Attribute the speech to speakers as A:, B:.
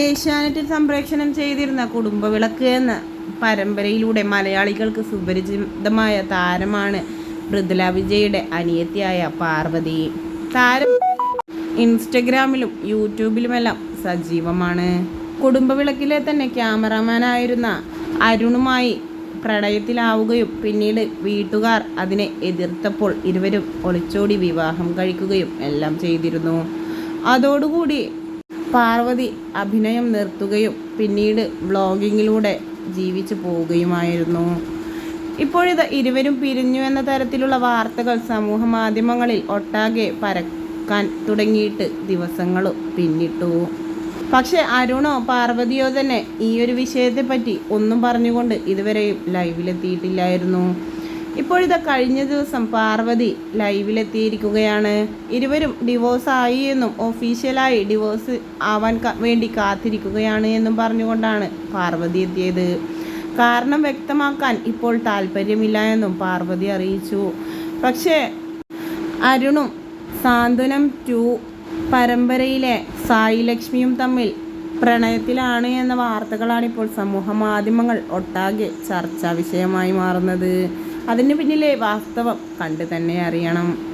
A: ഏഷ്യാനെറ്റിൽ സംപ്രേക്ഷണം ചെയ്തിരുന്ന കുടുംബവിളക്ക് എന്ന പരമ്പരയിലൂടെ മലയാളികൾക്ക് സുപരിചിതമായ താരമാണ് മൃദുല വിജയുടെ അനിയത്തിയായ പാർവതി. താരം ഇൻസ്റ്റഗ്രാമിലും യൂട്യൂബിലുമെല്ലാം സജീവമാണ്. കുടുംബവിളക്കിലെ തന്നെ ക്യാമറമാനായിരുന്ന അരുണുമായി പ്രണയത്തിലാവുകയും പിന്നീട് വീട്ടുകാർ അതിനെ എതിർത്തപ്പോൾ ഇരുവരും ഒളിച്ചോടി വിവാഹം കഴിക്കുകയും എല്ലാം ചെയ്തിരുന്നു. അതോടുകൂടി പാർവതി അഭിനയം നിർത്തുകയും പിന്നീട് വ്ളോഗിങ്ങിലൂടെ ജീവിച്ചു പോവുകയുമായിരുന്നു. ഇപ്പോഴിത് ഇരുവരും പിരിഞ്ഞു എന്ന തരത്തിലുള്ള വാർത്തകൾ സമൂഹ മാധ്യമങ്ങളിൽ ഒട്ടാകെ പരക്കാൻ തുടങ്ങിയിട്ട് ദിവസങ്ങൾ പിന്നിട്ടു. പക്ഷെ അരുണോ പാർവതിയോ തന്നെ ഈ ഒരു വിഷയത്തെപ്പറ്റി ഒന്നും പറഞ്ഞുകൊണ്ട് ഇതുവരെയും ലൈവിലെത്തിയിട്ടില്ലായിരുന്നു. ഇപ്പോഴിതാ കഴിഞ്ഞ ദിവസം പാർവതി ലൈവിലെത്തിയിരിക്കുകയാണ്. ഇരുവരും ഡിവോഴ്സ് ആയി എന്നും ഒഫീഷ്യലായി ഡിവോഴ്സ് ആവാൻ വേണ്ടി കാത്തിരിക്കുകയാണ് എന്നും പറഞ്ഞുകൊണ്ടാണ് പാർവതി എത്തിയത്. കാരണം വ്യക്തമാക്കാൻ ഇപ്പോൾ താല്പര്യമില്ല എന്നും പാർവതി അറിയിച്ചു. പക്ഷേ അരുണും സാന്ത്വനം ടു പരമ്പരയിലെ സായി ലക്ഷ്മിയും തമ്മിൽ പ്രണയത്തിലാണ് എന്ന വാർത്തകളാണ് ഇപ്പോൾ സമൂഹ മാധ്യമങ്ങൾ ഒട്ടാകെ ചർച്ചാ വിഷയമായി മാറുന്നത്. അതിന് പിന്നിലെ വാസ്തവം കണ്ടു തന്നെ അറിയണം.